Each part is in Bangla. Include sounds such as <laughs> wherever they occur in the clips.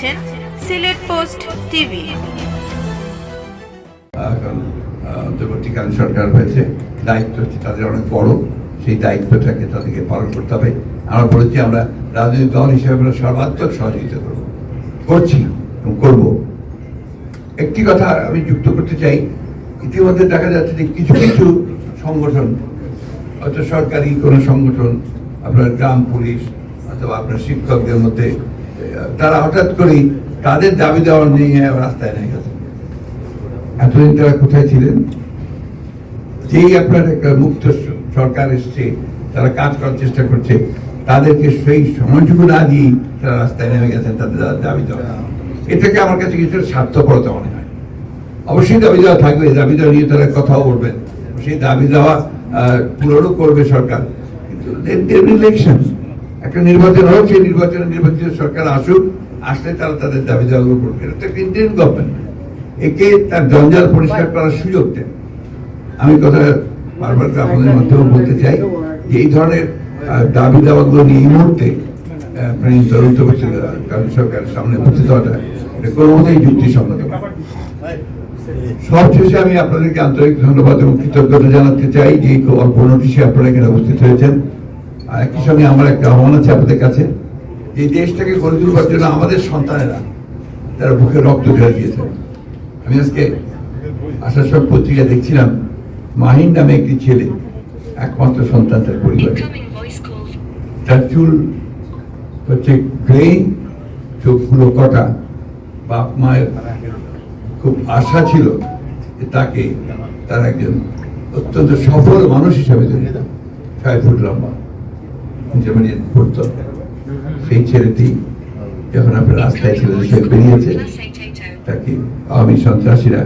দেখছেন সিলেট পোস্ট টিভি। আহ, সরকার হয়েছে দায়িত্ব তাদের অনেক বড় সেই দায়িত্বটাকে তাদেরকে পালন করতে হবে। আমরা বলেছি আমরা রাজনৈতিক দল হিসেবে আমরা সর্বাত্মক সহযোগিতা করব। করছি এবং করব। একটি কথা আমি যুক্ত করতে চাই ইতিমধ্যে দেখা যাচ্ছে যে কিছু কিছু সংগঠন হয়তো সরকারি কোনো সংগঠন আপনার গ্রাম পুলিশ অথবা আপনার শিক্ষকদের মধ্যে তারা হঠাৎ করেই তাদের দাবি দেওয়া নিয়ে রাস্তায় নেমে গেছে। এতদিন তারা কোথায় ছিলেন? যেই আপনার একটা মুক্ত সরকার এসছে, তারা কাজ করার চেষ্টা করছে, তাদেরকে সেই সময়টুকু না দিয়ে তারা রাস্তায় নেমে গেছেন, তাদের দাবি দেওয়া। এটাকে আমার কাছে কিছু স্বার্থপরতা মনে হয়। অবশ্যই দাবি দেওয়া থাকবে দাবি দেওয়া নিয়ে তারা কথাও বলবেন। সেই দাবি দেওয়া পূরণও করবে সরকার। কিন্তু ইলেকশন একটা নির্বাচন হোক, সেই নির্বাচনে নির্বাচিত সরকার আসুক, আসলে তারা তাদের দাবি দেওয়াগুলো করবে। এটা তো ইন্ডিয়ান গভর্নমেন্ট একে তার জঞ্জাল পরিষ্কার করার সুযোগ দেন আমি কথা বারবার আপনাদের মাধ্যমে বলতে চাই যে এই ধরনের দাবি দাওয়াগুলো নিয়ে এই মুহূর্তে তদন্ত করছে কারণ সরকারের সামনে উপস্থিত হওয়াটা এটা কোনো মতেই যুক্তিসম্মত। সবশেষে আমি আপনাদেরকে আন্তরিক ধন্যবাদ এবং কৃতজ্ঞতা জানাতে চাই যে অল্প নোটিশে আপনারা এখানে উপস্থিত হয়েছেন। আর একই সঙ্গে আমার একটা আহ্বান আছে আপনাদের কাছে। এই দেশটাকে গড়ে তুলবার জন্য আমাদের সন্তানেরা তারা বুকে রক্ত ঢেলে দিয়েছে আমি আজকে আসার সব পত্রিকা দেখছিলাম মাহিন নামে একটি ছেলে একমাত্র সন্তান তার পরিবারে। তার চুল হচ্ছে গ্রে চোখগুলো কটা। বাপ মায়ের খুব আশা ছিল যে তাকে তার একজন অত্যন্ত সফল মানুষ হিসাবে ধরে ছয় ফুট লম্বা। জার্মানি পড়তো সেই ছেলেটি যখন রাস্তায় বেরিয়েছে, তাকে আওয়ামী সন্ত্রাসীরা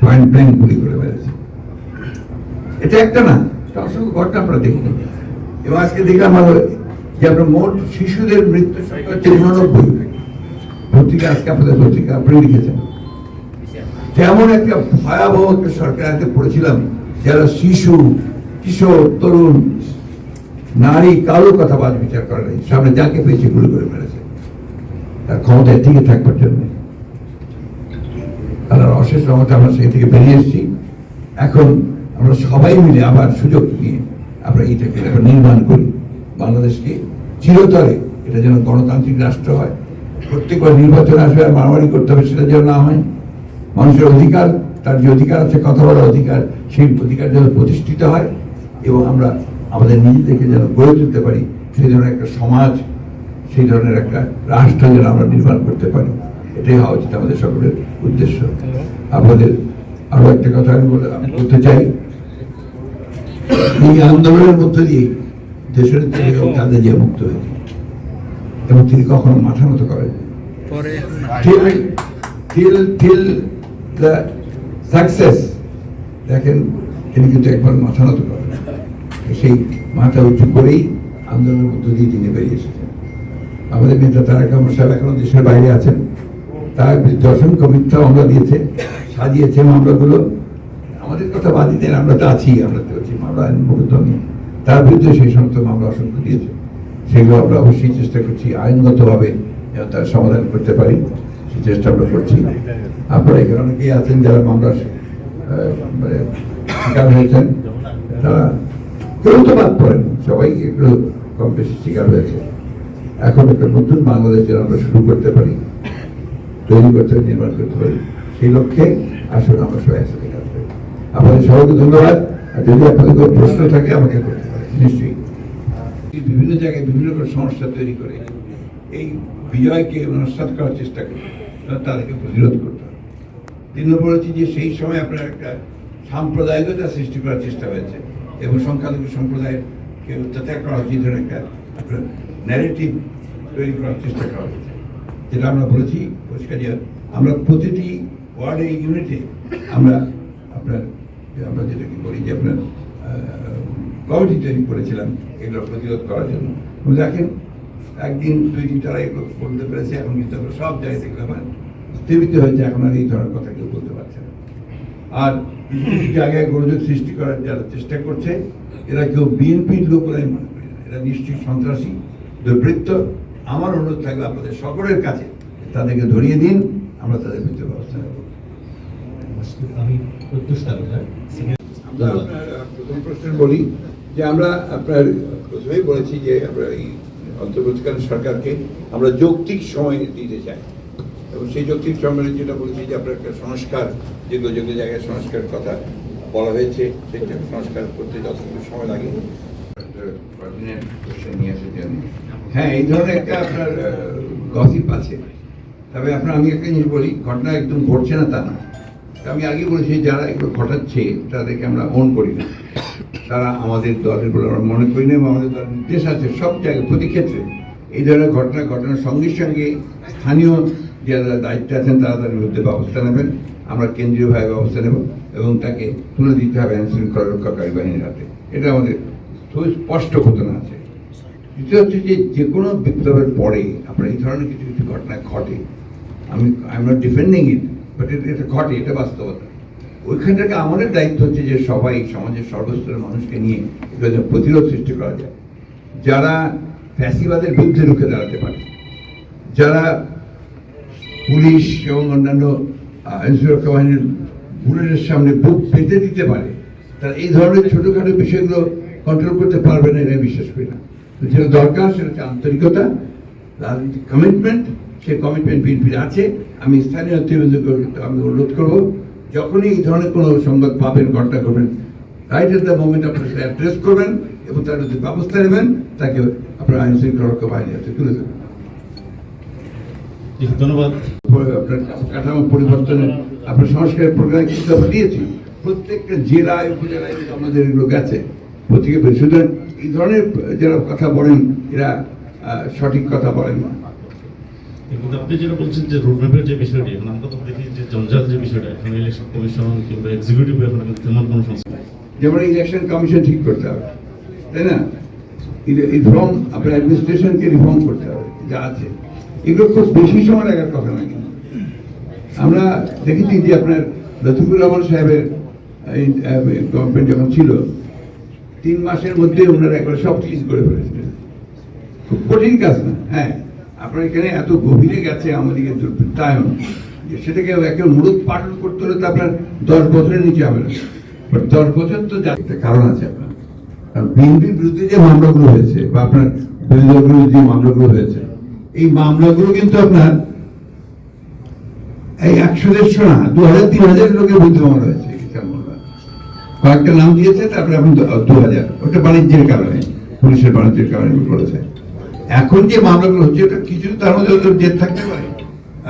পয়েন্ট ব্ল্যাঙ্ক গুলি করে মেরেছে। এটা একটা না, এটা অসংখ্য ঘটনা এবং আজকে দেখলাম আরও যে মোট শিশুদের মৃত্যু সংখ্যা পত্রিকা আজকে আপনাদের পত্রিকা আপনি লিখেছেন। তেমন একটা ভয়াবহ একটা সরকার হাতে পড়েছিলাম, যারা শিশু, কিশোর, তরুণ নারী কারও কথা বাদ বিচার করে নাই। সামনে যাকে পেয়েছে গুলি করে মেরেছে। তার ক্ষমতায় টিকে থাকবার জন্য। আল্লাহর অশেষ রহমতে আমরা সেই থেকে বেরিয়ে এসেছি। এখন আমরা সবাই মিলে আবার সুযোগ নিয়ে আমরা এখন নির্মাণ করি। বাংলাদেশকে চিরতরে এটা যেন গণতান্ত্রিক রাষ্ট্র হয়। প্রত্যেকবার নির্বাচন আসবে আর মারামারি করতে হবে সেটা যেন না হয়। মানুষের অধিকার, তার যে অধিকার আছে, কথা বলার অধিকার, সেই অধিকার যেন প্রতিষ্ঠিত হয়। এবং আমরা আমাদের নিজেদেরকে যেন গড়ে তুলতে পারি সেই ধরনের একটা সমাজ সেই ধরনের একটা রাষ্ট্র যেন আমরা নির্মাণ করতে পারি। এটাই হওয়া উচিত আমাদের সকলের উদ্দেশ্য। আপনাদের আরও একটা কথা আমি বলে আমি বলতে চাই। এই আন্দোলনের মধ্য দিয়ে দেশের খালেদা জিয়া মুক্ত হয়েছে এবং তিনি কখনো মাথা মতো করেন till দেখেন তিনি কিন্তু একবার মাথা নত করেন। সেই মাথা উঁচু করেই আন্দোলনের মধ্য দিয়ে তিনি বেরিয়ে এসেছেন। আমাদের নেতা তারেক রহমান সাহেব এখনও দেশের বাইরে আছেন। তার অসংখ্য মিথ্যা মামলা দিয়েছে, সাজিয়েছে মামলাগুলো। আমাদের কথা বাদই দেন আমরা তো আছি, আমরা তো আছি, মামলা মোকদ্দমা তার বিরুদ্ধে সেই সমস্ত মামলা অসংখ্য দিয়েছে। সেগুলো আমরা অবশ্যই চেষ্টা করছি, আইনগতভাবে যেন তার সমাধান করতে পারি। সেই চেষ্টা আমরা করছি। আপনারা এখানে অনেকেই আছেন যারা মামলা মানে শিকার হয়েছেন। তারা কেউ তো বাদ পড়েন সবাই একটু কম বেশি শিকার হয়েছে। এখন একটা নতুন বাংলাদেশ যেন আমরা শুরু করতে পারি, তৈরি করতে নির্মাণ করতে পারি, সেই লক্ষ্যে আসুন আমরা সবাই একসাথে কাজ করি। আপনাদের সবাইকে ধন্যবাদ। আর যদি আপনাদের কোনো প্রশ্ন থাকে, আমাকে করতে পারেন। নিশ্চয়ই। বিভিন্ন জায়গায় বিভিন্ন রকম সমস্যা তৈরি করে এই বিজয়কে নস্বাত করার চেষ্টা করে তাদেরকে প্রতিরোধ করতে তিন নম্বর হচ্ছে যে সেই সময় আপনার একটা সাম্প্রদায়িকতা সৃষ্টি করার চেষ্টা হয়েছে। এবং সংখ্যালঘু সম্প্রদায়কে অত্যাচার করা হচ্ছে এই ধরনের একটা আপনার ন্যারেটিভ তৈরি করার চেষ্টা করা হয়েছে। যেটা আমরা বলেছি, পরিষ্কার যে আমরা প্রতিটি ওয়ার্ডে ইউনিটে আমরা আপনার আমরা যেটাকে বলি যে আপনার কমিটি তৈরি করেছিলাম, এগুলো প্রতিরোধ করার জন্য। দেখেন, একদিন দুই দিন তারা এগুলো বলতে পেরেছে, এখন কিন্তু আমরা সব জায়গায় দেখলাম স্থিমিত হয়েছে, এখন আর এই ধরনের কথা কেউ বলতে পারছে না। আর কিছু জায়গায় গোলযোগ সৃষ্টি করার যারা চেষ্টা করছে এরা কেউ বিএনপির লোক বলে মনে করি না। এরা নিশ্চয়ই সন্ত্রাসী দুর্বৃত্ত। আমার অনুরোধ থাকবে আপনাদের সকলের কাছে তাদেরকে ধরিয়ে দিন আমরা তাদের বিরুদ্ধে ব্যবস্থা নেব। আমি আমরা প্রথম প্রশ্ন বলি যে আমরা আপনার প্রথমেই বলেছি যে আমরা এই অন্তর্বর্তীকালীন সরকারকে আমরা যৌক্তিক সময় দিতে চাই। এবং সেই যৌক্তিক সময়ে যেটা বলেছি যে আপনার একটা সংস্কার যেগুলো যেগুলো জায়গায় সংস্কারের কথা বলা হয়েছে, সেটা সংস্কার করতে যতটুকু সময় লাগে। হ্যাঁ এই ধরনের একটা আপনার গসিপ আছে। তবে আপনার, আমি একটা জিনিস বলি, ঘটনা একদম ঘটছে না তা না। আমি আগে বলেছি যারা এগুলো ঘটাচ্ছে, তাদেরকে আমরা অন করি না। তারা আমাদের দলের বলে আমরা মনে করি না এবং আমাদের দলের নির্দেশ আছে সব জায়গায়, প্রতি ক্ষেত্রে। এই ধরনের ঘটনা, ঘটনার সঙ্গে সঙ্গে স্থানীয় যারা দায়িত্বে আছেন, তারা তার বিরুদ্ধে ব্যবস্থা নেবেন। আমরা কেন্দ্রীয়ভাবে ব্যবস্থা নেব এবং তাকে তুলে দিতে হবে আইন শৃঙ্খলা রক্ষাকারী বাহিনীর হাতে। এটা আমাদের সুস্পষ্ট ঘটনা আছে। দ্বিতীয় হচ্ছে যে যে কোনো বিপ্লবের পরে আপনার এই ধরনের কিছু কিছু ঘটনা ঘটে। আমি I am not defending it but এটা ঘটে, এটা বাস্তবতা। ওইখান থেকে আমাদের দায়িত্ব হচ্ছে যে সবাই, সমাজের সর্বস্তরের মানুষকে নিয়ে এগুলো প্রতিরোধ সৃষ্টি করা যায়। যারা ফ্যাসিবাদের বিরুদ্ধে রুখে দাঁড়াতে পারে, যারা পুলিশ এবং অন্যান্য সুরক্ষা বাহিনীর বুলেটের সামনে বুক পেতে দিতে পারে তারা এই ধরনের ছোটোখাটো বিষয়গুলো কন্ট্রোল করতে পারবে না এটা বিশ্বাস করি না। যেটা দরকার, সেটা হচ্ছে আন্তরিকতা, রাজনৈতিক কমিটমেন্ট সেই কমিটমেন্ট বিএনপির আছে। আমি স্থানীয় আমি অনুরোধ করব, যখনই এই ধরনের কোনো সংবাদ পাবেন ঘটনা করবেন রাইট এট দ্য মোমেন্ট আপনার সেটা অ্যাড্রেস করবেন এবং তার ব্যবস্থা নেবেন, তাকে আপনার আইন শৃঙ্খলা রক্ষা বাহিনীর হাতে তুলে দেবেন। ধন্যবাদ। আপনার কাঠামো পরিবর্তনের আপনার সংস্কারের প্রোগ্রাম কিন্তু আমরা দিয়েছি। প্রত্যেকটা জেলায় উপজেলায় আমাদের এগুলো গেছে প্রত্যেকে সুতরাং এই ধরনের যারা কথা বলেন এরা সঠিক কথা বলেন না। কিন্তু আপনি যেটা বলছেন যে রোডম্যাপের যে বিষয়টি এখন আমরা তো দেখি যে জঞ্জাল যে বিষয়টা এখন ইলেকশন কমিশন কিংবা এক্সিকিউটিভ এখন তেমন কোনো সংস্থা যেমন ইলেকশন কমিশন ঠিক করতে হবে তাই না? রিফর্ম আপনার অ্যাডমিনিস্ট্রেশনকে রিফর্ম করতে হবে যা আছে। এগুলো খুব বেশি সময় লাগার কথা না কিন্তু আমরা দেখেছি যে আপনার লতিফুর রহমান সাহেবের গভর্নমেন্ট যখন ছিল, তিন মাসের মধ্যে ওনারা একবার সব ক্লিন করে ফেলেছিলেন খুব কঠিন কাজ না হ্যাঁ। আপনার এখানে এত গভীরে গেছে আমাদেরকে দুর্বৃত্তায়ন, যে সেটাকে একটা মূলত পাঠন করতে হলে তো আপনার দশ বছরের নিচে হবে না। But দশ বছর তো একটা কারণ আছে আপনার। বিএনপির বিরুদ্ধে যে মামলাগুলো হয়েছে, বা আপনার বিরোধী যে মামলাগুলো হয়েছে এই মামলাগুলো কিন্তু আপনার এই একশো দেড়শো না দু হাজার তিন হাজার লোকের বিরুদ্ধে মামলা হয়েছে। কয়েকটা নাম দিয়েছে, তারপরে এখন দু হাজার ওটা বাণিজ্যের কারণে, পুলিশের বাণিজ্যের কারণে করেছে। এখন যে মামলাগুলো হচ্ছে ওটা কিছু তার মধ্যে জেদ থাকতে পারে।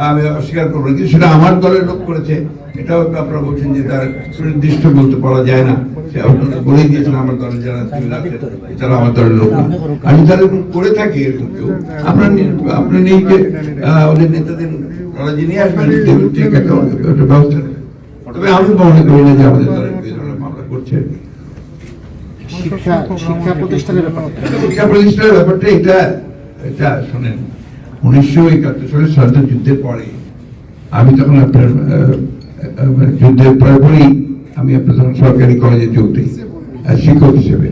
আমি অস্বীকার করব কিন্তু সেটা আমার দলের লোক করেছে এটাও আপনারা বলছেন যে তার সুনির্দিষ্ট বলতে পারা যায় না। সে আপনারা বলেই দিয়েছেন আমার দলের যারা তারা আমার দলের লোক আমি তারা এরকম করে থাকি এরকম কেউ। আপনার আপনি নেই যে ওদের নেতাদের ওরা যিনি আসবেন account, একটা ব্যবস্থা তবে আমি মনে করি না যে আমাদের দলের মামলা করছে। শিক্ষা শিক্ষা প্রতিষ্ঠানের ব্যাপারে শিক্ষা প্রতিষ্ঠানের ব্যাপারটা এটা এটা শোনেন উনিশশো একাত্তর সালের স্বাধীনতা যুদ্ধের পরে আমি তখন আপনার যুদ্ধের পরে পরেই আমি আপনার সরকারি কলেজে যোগ দিই আহ, শিক্ষক হিসেবে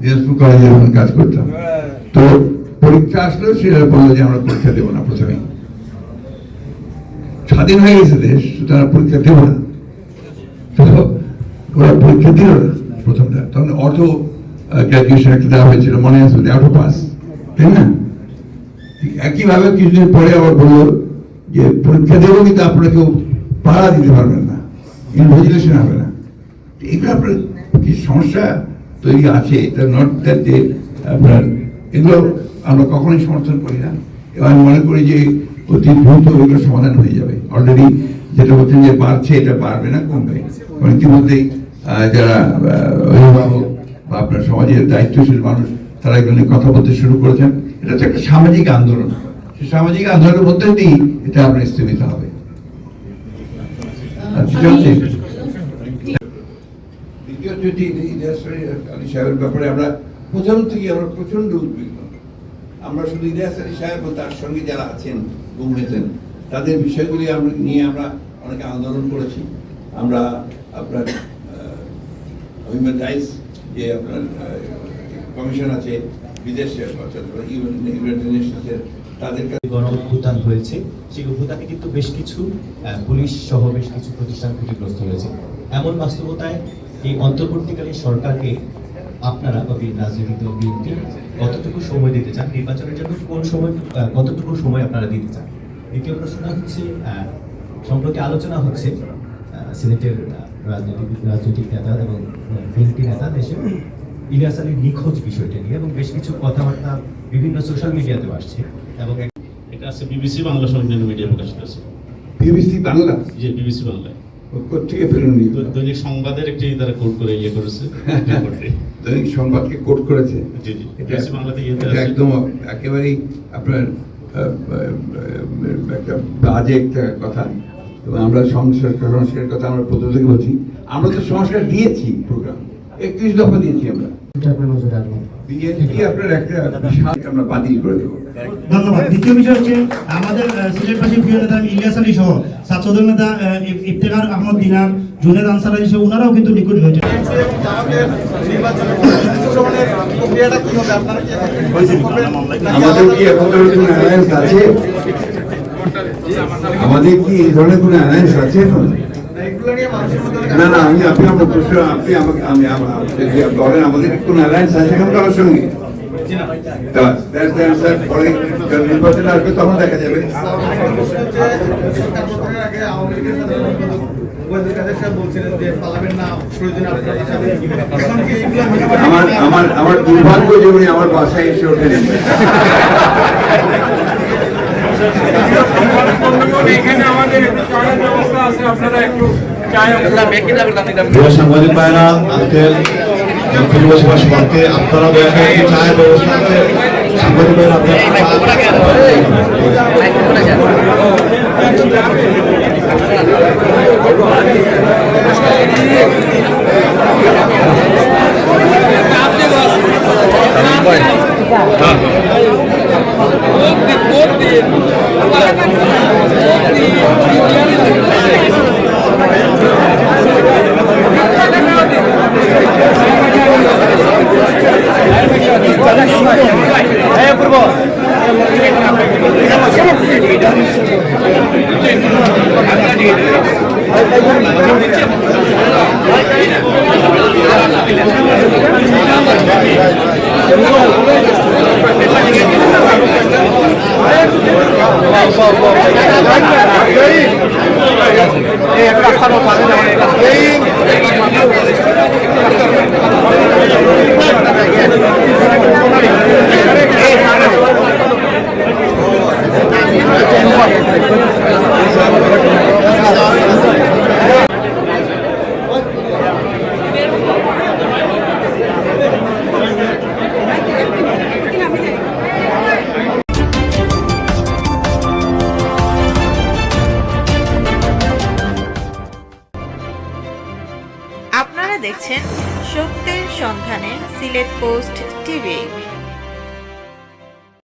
দিনাজপুর কলেজে যখন কাজ করতাম। তো পরীক্ষা আসলেও সেটা বলল যে আমরা পরীক্ষা দেবো না প্রথমে। স্বাধীন হয়ে গেছে দেশ সুতরাং পরীক্ষা দেবো না। তো ওরা পরীক্ষা দিল না প্রথমটা। তখন অটো গ্র্যাজুয়েশন একটা দেওয়া হয়েছিল মনে আছে অটো পাস তাই না? একইভাবে কিছুদিন পরে আবার বলল যে পরীক্ষা দেবো কিন্তু আপনারা পাড়া দিতে পারবেন না ইনভিজিলেশন হবে না। এগুলো আপনার কি সমস্যা তৈরি আছে? এটা নট দ্যাট যে আপনার এগুলো আমরা কখনোই সমর্থন করি না। এবং আমি মনে করি যে অতি দ্রুত এগুলো সমাধান হয়ে যাবে। অলরেডি যেটা বলছেন যে বাড়ছে এটা বাড়বে না কমবে। কারণ ইতিমধ্যেই আহ, যারা অভিভাবক বা আপনার সমাজের দায়িত্বশীল মানুষ তারা এগুলো নিয়ে কথা বলতে শুরু করেছেন। এটা হচ্ছে একটা সামাজিক আন্দোলন। সামাজিক আন্দোলনের মধ্যে দিয়েই এটা আপনার স্থগিত হবে। দ্বিতীয় যদি ইলিয়াস আলী সাহেবের ব্যাপারে আমরা প্রথম থেকে আমরা প্রচণ্ড উদ্বিগ্ন। আমরা শুধু ইলিয়াস আলী সাহেব ও তার সঙ্গে যারা আছেন গুম হয়েছেন তাদের বিষয়গুলি নিয়ে আমরা অনেকে আন্দোলন করেছি। আমরা আপনার হিউম্যান রাইটস যে আপনার কমিশন আছে, বিদেশে অর্থাৎ ইউনাইটেড নেশনসের তাদের কাছে গণ অভ্যুত্থান হয়েছে। সেই অভ্যুত্থানে কিন্তু বেশ কিছু পুলিশ সহ বেশ কিছু প্রতিষ্ঠান ক্ষতিগ্রস্ত হয়েছে। এমন বাস্তবতায় এই অন্তর্বর্তীকালীন সরকারকে আপনারা বা রাজনৈতিক দল বিএনপি কতটুকু সময় দিতে চান? নির্বাচনের জন্য কোন সময় কতটুকু সময় আপনারা দিতে চান? দ্বিতীয় প্রশ্নটা হচ্ছে সম্প্রতি আলোচনা হচ্ছে সিলেটের রাজনৈতিক রাজনৈতিক নেতা এবং বিএনপি নেতা দেশে ইলিয়াস আলীর নিখোঁজ বিষয়টা নিয়ে এবং বেশ কিছু কথাবার্তা বিভিন্ন সোশ্যাল মিডিয়াতেও আসছে এবং এটা আছে বিবিসি বাংলা সহ অন্যান্য মিডিয়া প্রকাশিত আছে। বিবিসি বাংলা? যে বিবিসি বাংলায়। কোথেকে ফেরুন দৈ- দৈনিক সংবাদের একটি তারা কোড করে ইয়ে করেছে <laughs> দৈনিক সংবাদকে কোট করেছে? জি জি এটা বিবিসি বাংলাতে একদম একেবারেই আপনার একটা বাজে একটা কথা। এবং আমরা সংস্কার সংস্কারের কথা আমরা প্রথম থেকে বলছি। আমরা তো সংস্কার দিয়েছি প্রোগ্রাম। একত্রিশ দফা দিয়েছি আমরা। ধন্যবাদ। দ্বিতীয় বিষয় হচ্ছে আমাদের সিলেটবাসীর প্রিয় নেতা ইলিয়াস আলী সহ ছাত্রদল নেতা ইফতেখার আহমদ দিনার জুনেদ আনসার আলী সহ ওনারাও কিন্তু নিখোঁজ হয়েছে। আমাদের কি এখন ধরনের কোনো অ্যালায়েন্স আছে? আমাদের কি এই ধরনের কোনো অ্যালায়েন্স আছে এখন? না না, আমি, আপনি আমার প্রশ্ন, আপনি আমাকে, আমি বলেন আমাদের কোনো অ্যালায়েন্স আছে এখন কারোর সঙ্গে নির্বাচন আসবে, তখন দেখা যাবে। আমার আমার আমার দুর্ভাগ্য যে উনি আমার বাসায় এসে ওঠেন প্রিয় সাংবাদিক ভাইরা আজকে দক্ষিণ বসবাস সবাইকে আপনারা দয়া করে একটু চায়ের ব্যবস্থা আছে। সাংবাদিক ভাইরা আপনারা আপনারা দেখছেন